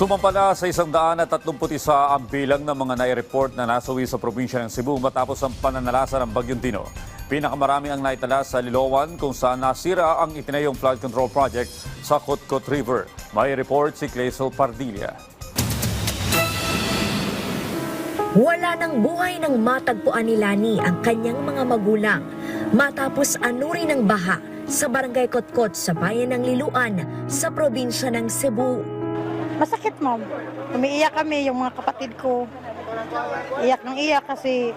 Sumampa na sa isang daan at 31 ang bilang ng mga nai-report na nasawi sa probinsya ng Cebu matapos ang pananalasa ng Bagyong Tino. Pinakamarami ang naitala sa Liloan kung saan nasira ang itinayong flood control project sa Kotkot River. May report si Clazel Pardilla. Wala ng buhay ng matagpuan ni Lani ang kanyang mga magulang matapos anurin ng baha sa barangay Kotkot sa bayan ng Liluan sa probinsya ng Cebu. Masakit, ma'am. Umiiyak kami, yung mga kapatid ko. Iyak ng iyak kasi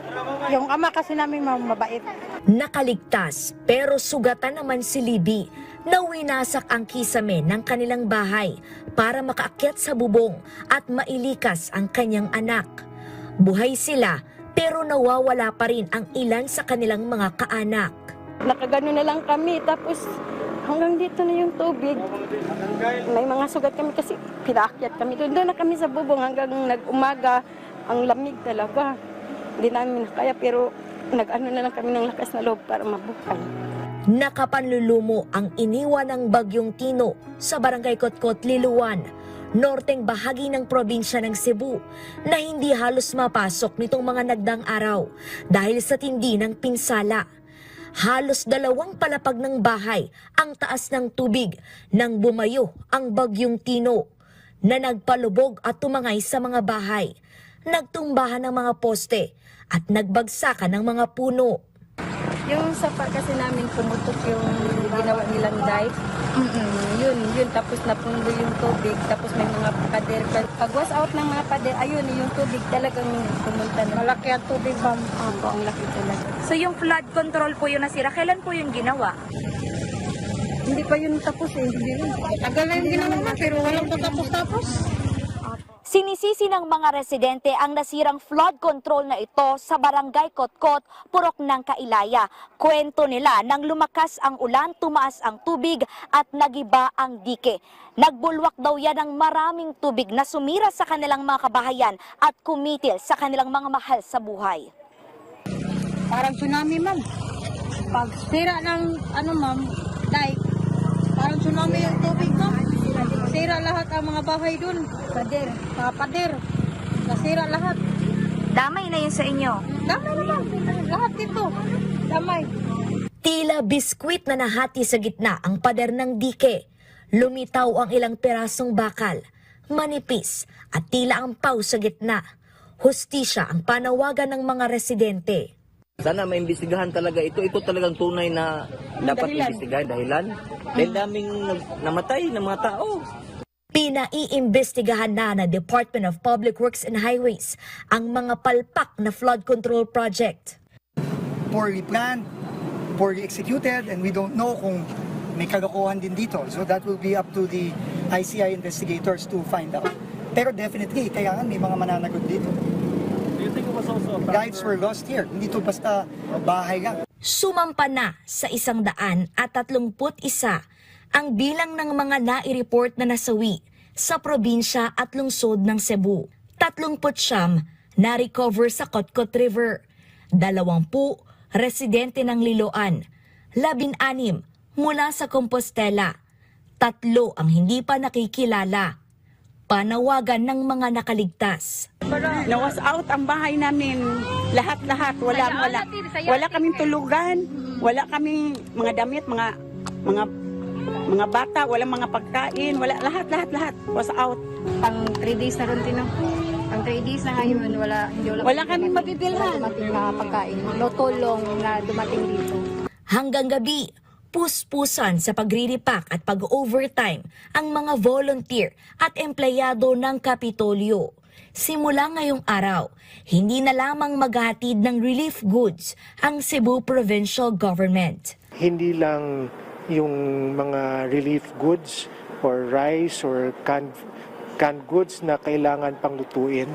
yung ama kasi namin, ma'am, mabait. Nakaligtas pero sugatan naman si Libby na winasak ang kisame ng kanilang bahay para makaakyat sa bubong at mailikas ang kanyang anak. Buhay sila pero nawawala pa rin ang ilan sa kanilang mga kaanak. Nakagano na lang kami, tapos hanggang dito na yung tubig. May mga sugat kami kasi pinaakyat kami. Doon na kami sa bubong hanggang nag-umaga. Ang lamig talaga. Hindi namin kaya pero nag-ano na lang kami ng lakas na loob para mabuhay. Nakapanlulumo ang iniwan ng Bagyong Tino sa Barangay Kotkot, Liluan, norteng bahagi ng probinsya ng Cebu na hindi halos mapasok nitong mga nagdang araw dahil sa tindi ng pinsala. Halos dalawang palapag ng bahay ang taas ng tubig nang bumayo ang Bagyong Tino na nagpalubog at tumangay sa mga bahay. Nagtumbahan ng mga poste at nagbagsakan ng mga puno. Yung sa kasi namin pumutok yung ginawa nilang dive. Yun, yun. Tapos napundo yung tubig. Tapos may mga pader. Pag was out ng mga pader, ayun, yung tubig talagang pumunta na. Malaki ang tubig, ma'am. Opo, ang laki talaga. So yung flood control po yung nasira, kailan po yung ginawa? Hindi pa yun tapos eh. Hindi rin. Tagal na yung ginawa na, pero walang patapos-tapos. Sinisisi ng mga residente ang nasirang flood control na ito sa barangay Kotkot, Purok ng Kailaya. Kwento nila nang lumakas ang ulan, tumaas ang tubig at nagiba ang dike. Nagbulwak daw yan ng maraming tubig na sumira sa kanilang mga kabahayan at kumitil sa kanilang mga mahal sa buhay. Parang tsunami, ma'am. Pag sira ng, ano, ma'am, dike, parang tsunami yung tubig, ma'am. Sira lahat ang mga bahay dun. Pader. Mga pader. Nasira lahat. Damay na yun sa inyo. Damay na, ma'am. Lahat dito. Damay. Tila biskwit na nahati sa gitna ang pader ng dike. Lumitaw ang ilang pirasong bakal, manipis at tila ang paw sa gitna. Hustisya ang panawagan ng mga residente. Sana maimbestigahan talaga ito. Ito talagang tunay na dapat Dahilan. imbestigahan dahilan. Dahil daming nag- namatay ng mga tao. Pinaiimbestigahan na ng Department of Public Works and Highways ang mga palpak na flood control project. poorly planned, poorly executed, and we don't know kung may kalokohan din dito. So that will be up to the ICI investigators to find out. Pero definitely, kailangan may mga mananagot dito. Lives were lost here. Hindi to basta bahay lang. Sumampa na sa isang daan at tatlumput isa ang bilang ng mga nai-report na nasawi sa probinsya at lungsod ng Cebu. Tatlumput siyam na-recover sa Kotkot River. Dalawampu residente ng Liloan. Labin-anim mula sa Compostela. Tatlo ang hindi pa nakikilala. Panawagan ng mga nakaligtas. Nawas out ang bahay namin. Lahat-lahat. Wala, wala. Wala kaming tulugan. Wala kaming mga damit, mga mga mga bata, wala mga pagkain, wala lahat lahat lahat was out. pang 3 days na rin tino. Pang 3 days na ngayon, wala, hindi wala, Wala kaming mabibilhan. dumating na pagkain. No tulong na dumating dito. Hanggang gabi, puspusan sa pagriripak at pag-overtime ang mga volunteer at empleyado ng Kapitolyo. Simula ngayong araw, hindi na lamang maghatid ng relief goods ang Cebu Provincial Government. hindi lang yung mga relief goods or rice or canned, canned goods na kailangan pang lutuin.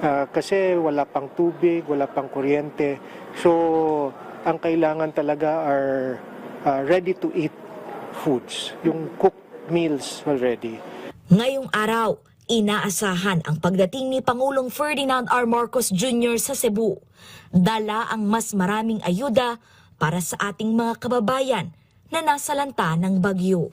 Ah, kasi wala pang tubig, wala pang kuryente. So, ang kailangan talaga are ah, ready-to-eat foods, yung cooked meals already. Ngayong araw, inaasahan ang pagdating ni Pangulong Ferdinand R. Marcos Jr. sa Cebu. Dala ang mas maraming ayuda para sa ating mga kababayan na nasa lanta ng bagyo.